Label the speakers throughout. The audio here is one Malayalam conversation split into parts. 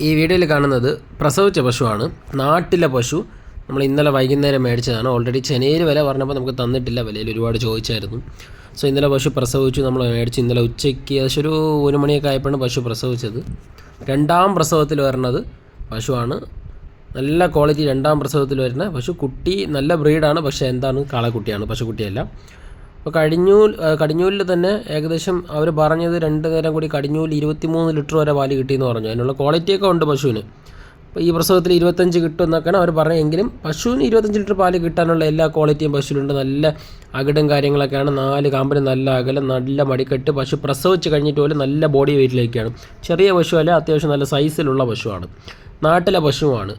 Speaker 1: ഈ വീഡിയോയിൽ കാണുന്നത് പ്രസവിച്ച പശുവാണ്. നാട്ടിലെ പശു നമ്മൾ ഇന്നലെ വൈകുന്നേരം മേടിച്ചതാണ്. ഓൾറെഡി ചെനയിൽ വില പറഞ്ഞപ്പോൾ നമുക്ക് തന്നിട്ടില്ല. വിലയിൽ ഒരുപാട് ചോദിച്ചായിരുന്നു. സോ ഇന്നലെ പശു പ്രസവിച്ചു. നമ്മൾ മേടിച്ചു ഇന്നലെ ഉച്ചയ്ക്ക് ഏകദേശം ഒരു ഒരു മണിയൊക്കെ ആയപ്പോഴാണ് പശു പ്രസവിച്ചത്. രണ്ടാം പ്രസവത്തിൽ വരുന്നത് പശുവാണ്. നല്ല ക്വാളിറ്റി രണ്ടാം പ്രസവത്തിൽ വരുന്ന പശു കുട്ടി നല്ല ബ്രീഡാണ് പക്ഷേ എന്താണ്? കാളക്കുട്ടിയാണ്. പശുക്കുട്ടിയല്ല. അപ്പോൾ കടിഞ്ഞൂൽ കടിഞ്ഞൂലിൽ തന്നെ ഏകദേശം അവർ പറഞ്ഞത് രണ്ട് നേരം കൂടി കടിഞ്ഞൂൽ ഇരുപത്തിമൂന്ന് ലിറ്റർ വരെ പാൽ കിട്ടിയെന്ന് പറഞ്ഞു. അതിനുള്ള ക്വാളിറ്റിയൊക്കെ ഉണ്ട് പശുവിന്. അപ്പോൾ ഈ പ്രസവത്തിൽ ഇരുപത്തഞ്ച് കിട്ടും എന്നൊക്കെയാണ് അവർ പറഞ്ഞെങ്കിലും പശുവിന് ഇരുപത്തഞ്ച് ലിറ്റർ പാൽ കിട്ടാനുള്ള എല്ലാ ക്വാളിറ്റിയും പശുവിലുണ്ട്. നല്ല അകിടും കാര്യങ്ങളൊക്കെയാണ്. നാല് കാമ്പിന് നല്ല അകലം നല്ല മടിക്കെട്ട്. പശു പ്രസവിച്ച് കഴിഞ്ഞിട്ട് പോലും നല്ല ബോഡി വെയിറ്റിലേക്കാണ് ചെറിയ പശുവല്ല അത്യാവശ്യം നല്ല സൈസിലുള്ള പശുവാണ്. നാട്ടിലെ പശുവാണ്.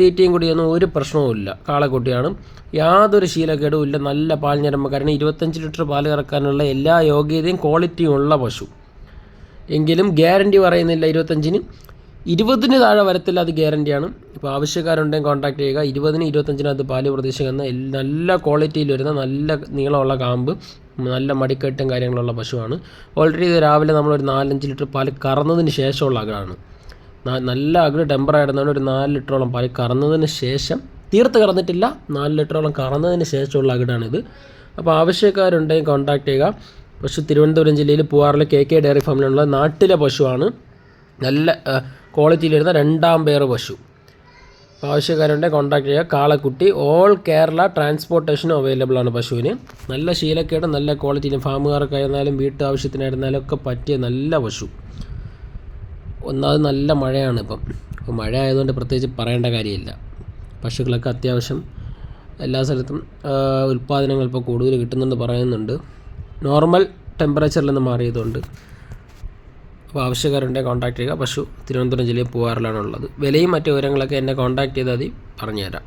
Speaker 1: തീറ്റയും കൂടിയൊന്നും ഒരു പ്രശ്നവുമില്ല കാളക്കുട്ടിയാണ്. യാതൊരു ശീലക്കേടും ഇല്ല. നല്ല പാൽ ഞരമ്പ് കാരണം ഇരുപത്തഞ്ച് ലിറ്റർ പാൽ കറക്കാനുള്ള എല്ലാ യോഗ്യതയും ക്വാളിറ്റിയും ഉള്ള പശു. എങ്കിലും ഗ്യാരണ്ടി പറയുന്നില്ല ഇരുപത്തഞ്ചിന്. ഇരുപതിന് താഴെ വരത്തില്ല അത് ഗ്യാരണ്ടിയാണ് ഇപ്പോൾ ആവശ്യക്കാരുണ്ടെങ്കിൽ കോൺടാക്ട് ചെയ്യുക. ഇരുപതിന് ഇരുപത്തഞ്ചിനകത്ത് പാൽ പ്രതീക്ഷിക്കുന്ന നല്ല ക്വാളിറ്റിയിൽ വരുന്ന നല്ല നീളമുള്ള കാമ്പ് നല്ല മടിക്കെട്ടും കാര്യങ്ങളുള്ള പശുവാണ്. ഓൾറെഡി ഇത് രാവിലെ നമ്മളൊരു നാലഞ്ച് ലിറ്റർ പാൽ കറന്നതിന് ശേഷമുള്ള അകടാണ് ന- നല്ല അഗ്നി ടെമ്പർ ആയിരുന്നാണ് ഒരു നാല് ലിറ്ററോളം പാൽ കറന്നതിന് ശേഷം തീർത്ത് കറന്നിട്ടില്ല നാല് ലിറ്ററോളം കറന്നതിന് ശേഷമുള്ള അകിടാണിത് അപ്പോൾ ആവശ്യക്കാരുണ്ടെങ്കിൽ കോൺടാക്ട് ചെയ്യുക. പശു തിരുവനന്തപുരം ജില്ലയിൽ പൂവാറിലെ കെ കെ ഡയറി ഫാമിലുള്ള നാട്ടിലെ പശുവാണ്. നല്ല ക്വാളിറ്റിയിൽ വരുന്ന രണ്ടാം പേർ പശു. ആവശ്യക്കാരുണ്ടെങ്കിൽ കോൺടാക്ട് ചെയ്യുക. കാളക്കുട്ടി ഓൾ കേരള ട്രാൻസ്പോർട്ടേഷനും അവൈലബിൾ ആണ് പശുവിന്. നല്ല ശീലക്കേട് നല്ല ക്വാളിറ്റിയിലും ഫാമുകാർക്കായിരുന്നാലും വീട്ടു ആവശ്യത്തിനായിരുന്നാലും ഒക്കെ പറ്റിയ നല്ല പശു. ഒന്നാമത് നല്ല മഴയാണ് ഇപ്പം. അപ്പോൾ മഴ ആയതുകൊണ്ട് പ്രത്യേകിച്ച് പറയേണ്ട കാര്യമില്ല. പശുക്കളൊക്കെ അത്യാവശ്യം എല്ലാ സ്ഥലത്തും ഉൽപ്പാദനങ്ങൾ ഇപ്പോൾ കൂടുതൽ കിട്ടുന്നുണ്ട് പറയുന്നുണ്ട്. നോർമൽ ടെമ്പറേച്ചറിൽ നിന്ന് മാറിയതുകൊണ്ട് അപ്പോൾ ആവശ്യക്കാരുണ്ടെങ്കിൽ കോൺടാക്ട് ചെയ്യുക. പശു തിരുവനന്തപുരം ജില്ലയിൽ പോകാറിലാണുള്ളത്. വിലയും മറ്റു വിവരങ്ങളൊക്കെ എന്നെ കോൺടാക്ട് ചെയ്താൽ മതി. പറഞ്ഞുതരാം.